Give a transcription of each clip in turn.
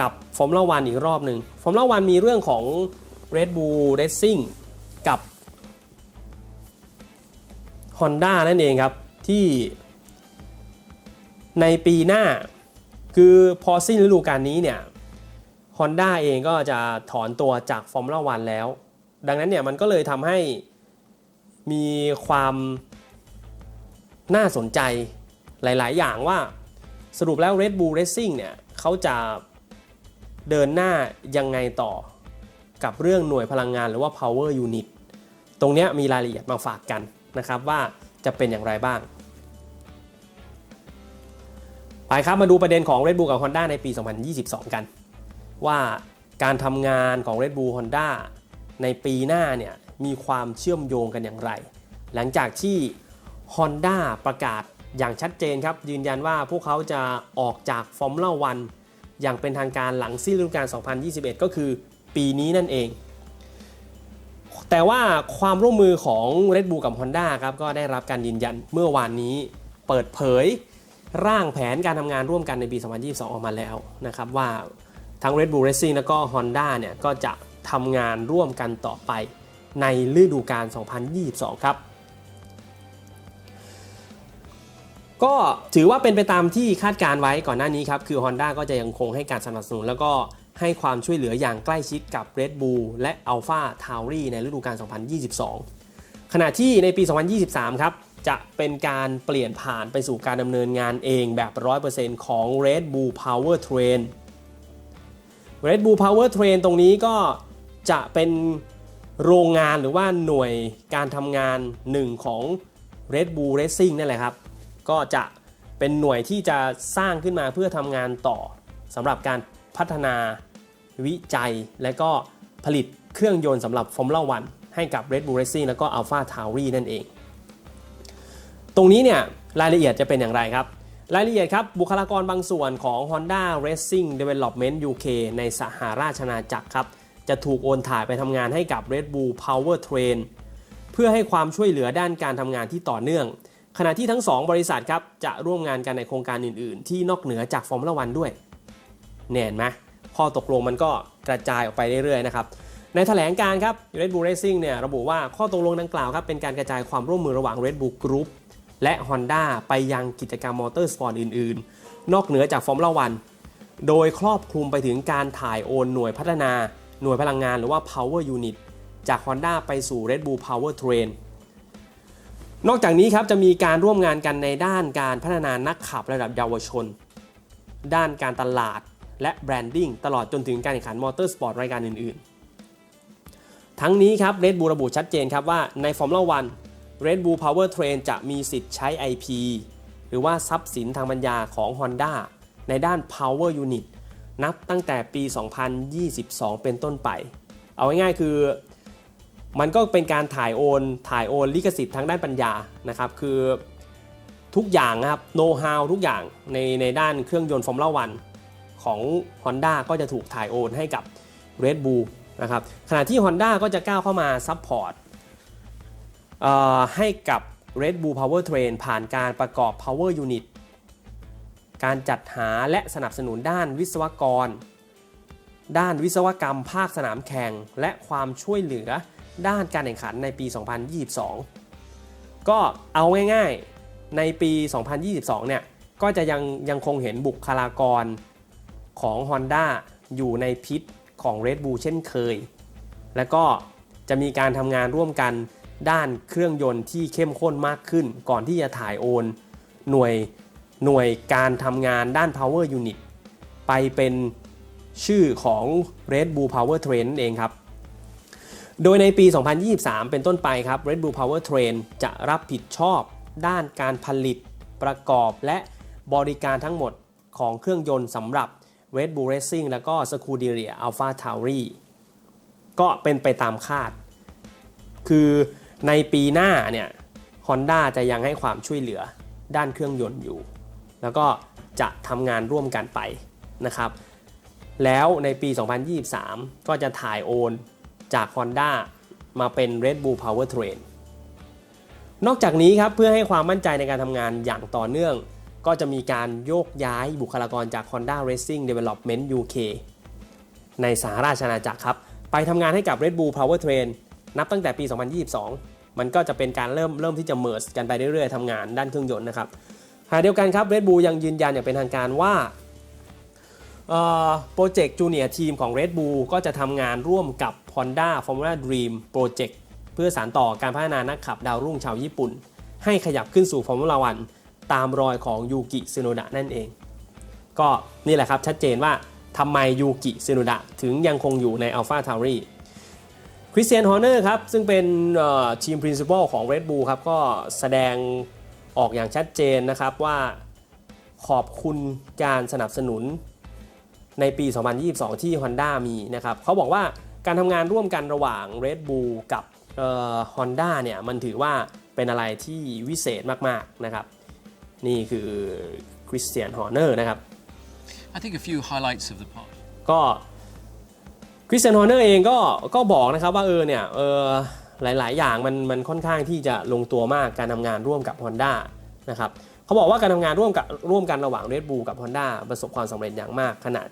กับฟอร์มูล่าวันอีกรอบหนึ่งฟอร์มูล่าวันมีเรื่องของ Red Bull Racing กับ Honda นั่นเองครับ ที่ในปีหน้าคือพอสิ้นฤดูกาลนี้เนี่ย Honda เองก็จะถอนตัวจากฟอร์มูล่าวันแล้ว ดังนั้นเนี่ยมันก็เลยทำให้มีความน่าสนใจหลาย ๆ อย่างว่าสรุปแล้ว Red Bull Racing เนี่ยเขาจะ เดินหน้ายังไงต่อกับเรื่องหน่วยพลังงานหรือว่า power unit ตรงนี้มีรายละเอียดมาฝากกันนะครับว่าจะเป็นอย่างไรบ้าง ไปครับมาดูประเด็นของ Red Bull กับ Honda ในปี 2022 กัน ว่าการทำงานของ Red Bull Honda ในปีหน้าเนี่ยมีความเชื่อมโยงกันอย่างไร หลังจากที่ Honda ประกาศอย่างชัดเจนครับ ยืนยันว่าพวกเขาจะออกจากฟอร์มูล่าวัน อย่างเป็นทางการหลังสิ้นฤดูกาล 2021 ก็คือปีนี้นั่นเอง แต่ว่าความร่วมมือของ Red Bull กับ Honda ครับก็ได้รับการยืนยันเมื่อวานนี้เปิดเผยร่างแผนการทำงานร่วมกันในปี 2022 ออกมาแล้วนะครับว่าทั้ง Red Bull Racing แล้วก็ Honda เนี่ยก็จะทำงานร่วมกันต่อไปในฤดูกาล 2022 ครับ ก็ถือว่าเป็นไปตามที่คาดการไว้ก่อนหน้านี้ครับ คือ Honda ก็จะยังคงให้การสนับสนุน แล้วก็ให้ความช่วยเหลืออย่างใกล้ชิดกับ Red Bull และ Alpha Tauri ในฤดูกาล 2022 ขณะที่ในปี 2023 ครับ จะเป็นการเปลี่ยนผ่านไปสู่การดำเนินงานเองแบบ 100%ของ Red Bull Power Train Red Bull Power Train ตรงนี้ก็จะเป็นโรงงานหรือว่าหน่วยการทำงานหนึ่งของ Red Bull Racing นั่นแหละครับ ก็จะเป็นหน่วยที่จะสร้างขึ้นมาเพื่อทำงานต่อสำหรับการพัฒนาวิจัย และก็ผลิตเครื่องยนต์สำหรับฟอร์มูล่าวันให้กับ Red Bull Racing แล้วก็ Alpha Tauri นั่นเอง ตรงนี้เนี่ยรายละเอียดจะเป็นอย่างไรครับ รายละเอียดครับบุคลากรบางส่วนของ Honda Racing Development UK ในสหราชอาณาจักรครับ จะถูกโอนถ่ายไปทำงานให้กับ Red Bull Power Train เพื่อให้ความช่วยเหลือด้านการทำงานที่ต่อเนื่อง ขณะที่ทั้ง 2 บริษัทครับจะร่วมงานกันในโครงการอื่น ๆ ที่นอกเหนือจากฟอร์มูล่าวันด้วยเน่นไหมข้อตกลงมันก็กระจายออกไปเรื่อย ๆ นะครับ ในแถลงการครับ Red Bull Racing เนี่ยระบุว่าข้อตกลงดังกล่าวครับเป็นการกระจายความร่วมมือระหว่าง Red Bull Group และ Honda ไปยังกิจกรรมมอเตอร์สปอร์ตอื่น ๆ นอกเหนือจากฟอร์มูล่าวันโดยครอบคลุมไปถึงการถ่ายโอนหน่วยพัฒนา หน่วยพลังงานหรือว่า power unit จาก Honda ไปสู่ Red Bull Power Train นอกจากนี้ครับจะมีการร่วมงานกันในด้านการพัฒนานักขับระดับเยาวชน ด้านการตลาดและแบรนดิ้งตลอดจนถึงการแข่งขันมอเตอร์สปอร์ตรายการอื่น ๆ ทั้งนี้ครับ Red Bull ระบุชัดเจนครับว่าใน Formula 1 Red Bull Power Train จะมีสิทธิ์ใช้ IP หรือว่าทรัพย์สินทางปัญญาของ Honda ในด้าน Power Unit นับตั้งแต่ปี 2022 เป็นต้นไป เอาง่ายๆคือ มันก็เป็นการถ่ายโอน ถ่ายโอนลิขสิทธิ์ทางด้านปัญญานะครับ คือทุกอย่างนะครับโน้ตฮาวทุกอย่างในในด้านเครื่องยนต์ฟอร์มูล่าวันของ Honda ก็จะถูกถ่ายโอนให้กับ Red Bull นะครับ ขณะที่ Honda ก็จะก้าวเข้ามาซัพพอร์ตให้กับ Red Bull Power Train ผ่านการประกอบ Power Unit การจัดหาและสนับสนุนด้านวิศวกร ด้านวิศวกรรมภาคสนามแข่ง และความช่วยเหลือ ด้านการแข่งขันในปี 2022 ก็เอาง่ายๆ ในปี 2022 เนี่ย ก็จะยังยังคงเห็นบุคลากรของ Honda อยู่ในพิษของ Red Bull เช่นเคย และก็จะมีการทำงานร่วมกันด้านเครื่องยนต์ที่เข้มข้นมากขึ้น ก่อนที่จะถ่ายโอน หน่วยหน่วยการทำงานด้าน Power Unit ไปเป็นชื่อของ Red Bull Power Train เองครับ โดยในปี 2023 เป็นต้นไปครับ Red Bull Power Train จะรับผิดชอบด้านการผลิตประกอบและบริการทั้งหมดของเครื่องยนต์สำหรับ Red Bull Racing แล้วก็ Scuderia Alpha Tauri ก็เป็นไปตามคาด คือในปีหน้าเนี่ย Honda จะยังให้ความช่วยเหลือด้านเครื่องยนต์อยู่ แล้วก็จะทำงานร่วมกันไปนะครับ แล้วในปี 2023 ก็จะถ่ายโอน จาก Honda มาเป็น Red Bull Power Train นอกจากนี้ครับเพื่อให้ความมั่นใจในการทำงานอย่างต่อเนื่อง ก็จะมีการโยกย้ายบุคลากรจาก Honda Racing Development UK ในสหราชอาณาจักรครับ ไปทำงานให้กับ Red Bull Powertrain นับตั้งแต่ปี 2022 มันก็จะเป็นการเริ่มเริ่มที่จะ merge กันไปเรื่อยๆทำงานด้านเครื่องยนต์นะครับขณะเดียวกันครับ Red Bull ยังยืนยันอย่างเป็นทางการว่า โปรเจกต์จูเนียร์ทีมของ Red Bull ก็จะทำงานร่วมกับ Honda Formula Dream Project เพื่อสานต่อการพัฒนานักขับดาวรุ่งชาวญี่ปุ่น ให้ขยับขึ้นสู่ฟอร์มูล่าวันตามรอยของยูกิซึโนดะนั่นเอง ก็นี่แหละครับชัดเจนว่าทำไมยูกิซึโนดะถึงยังคงอยู่ใน Alpha t a u r i คริสเตียนฮอร์เนอร์ครับ ซึ่งเป็นทีม Principal ของ Red Bull ครับ ก็แสดงออกอย่างชัดเจนนะครับว่าขอบคุณการสนับสนุน ในปี 2022 ที่ Honda มีนะครับเขาบอกว่าการทำงานร่วมกันระหว่าง Red Bull กับฮอนด้าเนี่ยมันถือว่าเป็นอะไรที่วิเศษมาก ๆ นะครับ นี่คือคริสเตียนฮอร์เนอร์นะครับ I think a few highlights of the pod. ก็คริสเตียนฮอร์เนอร์เองก็ก็บอกนะครับว่าเออเนี่ยเออหลาย ๆ อย่างมันมันค่อนข้างที่จะลงตัวมากการทำงานร่วมกับ Honda นะครับเขาบอกว่าการทำงานร่วมกับร่วมกันระหว่าง Red Bull กับ Honda ประสบความสำเร็จอย่างมากขนาด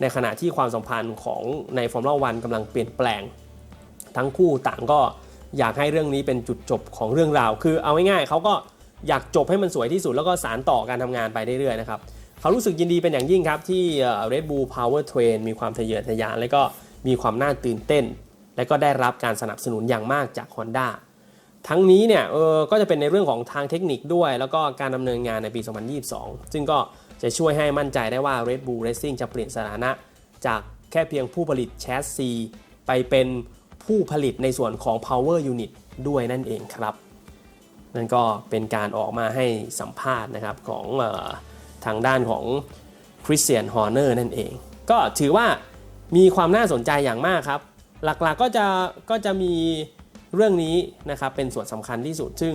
ในขณะที่ความสัมพันธ์ของในฟอร์มูล่าวันกำลังเปลี่ยนแปลง ทั้งคู่ต่างก็อยากให้เรื่องนี้เป็นจุดจบของเรื่องราว คือเอาง่ายๆเขาก็อยากจบให้มันสวยที่สุด แล้วก็สารต่อการทำงานไปเรื่อยๆนะครับเขารู้สึกยินดีเป็นอย่างยิ่งครับที่เอ่อ Red Bull Power Train มีความทะเยอทะยาน และก็มีความน่าตื่นเต้น และก็ได้รับการสนับสนุนอย่างมากจาก Honda ทั้งนี้เนี่ยเออก็จะเป็นในเรื่องของทางเทคนิคด้วย แล้วก็การดำเนินงานในปี 2022 ซึ่งก็ จะช่วยให้มั่นใจได้ว่า Red Bull Racing จะเปลี่ยนสถานะ จากแค่เพียงผู้ผลิตแชสซีไปเป็นผู้ผลิตในส่วนของ Power Unit ด้วยนั่นเองครับ นั่นก็เป็นการออกมาให้สัมภาษณ์นะครับของออทางด้านของคริสเตียนฮอร์เนอร์นั่นเอง ก็ถือว่ามีความน่าสนใจอย่างมากครับ หลักๆก็จะก็จะมีเรื่องนี้นะครับเป็นส่วนสำคัญที่สุด ซึ่ง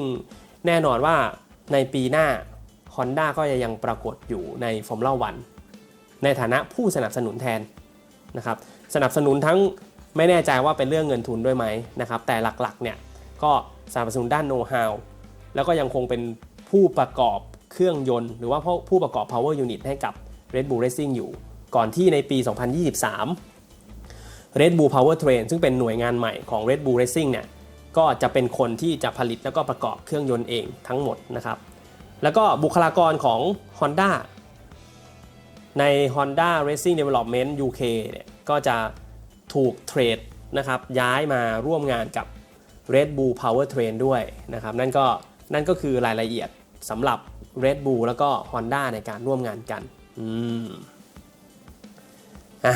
แน่นอนว่าในปีหน้า Honda ก็จะยังปรากฏอยู่ใน Formula 1ในฐานะผู้สนับสนุนแทนนะครับสนับสนุนทั้งไม่แน่ใจว่าเป็นเรื่องเงินทุนด้วยไหมนะครับแต่หลักๆเนี่ยก็สนับสนุนด้านโน้ตฮาวแล้วก็ยังคงเป็นผู้ประกอบเครื่องยนต์ หรือว่าผู้ประกอบ power unit ให้กับ Red Bull Racing อยู่ ก่อนที่ในปี 2023 Red Bull Power Train ซึ่งเป็นหน่วยงานใหม่ของ Red Bull Racing เนี่ยก็จะเป็นคนที่จะผลิตแล้วก็ประกอบเครื่องยนต์เองทั้งหมดนะครับ แล้วก็บุคลากรของ Honda ใน Honda Racing Development UK เนี่ยก็จะถูกเทรดนะครับย้ายมาร่วมงานกับ Red Bull Power Train ด้วยนะครับนั่นก็นั่นก็คือรายละเอียดสำหรับ Red Bull แล้วก็ Honda ในการร่วมงานกัน อืมอะ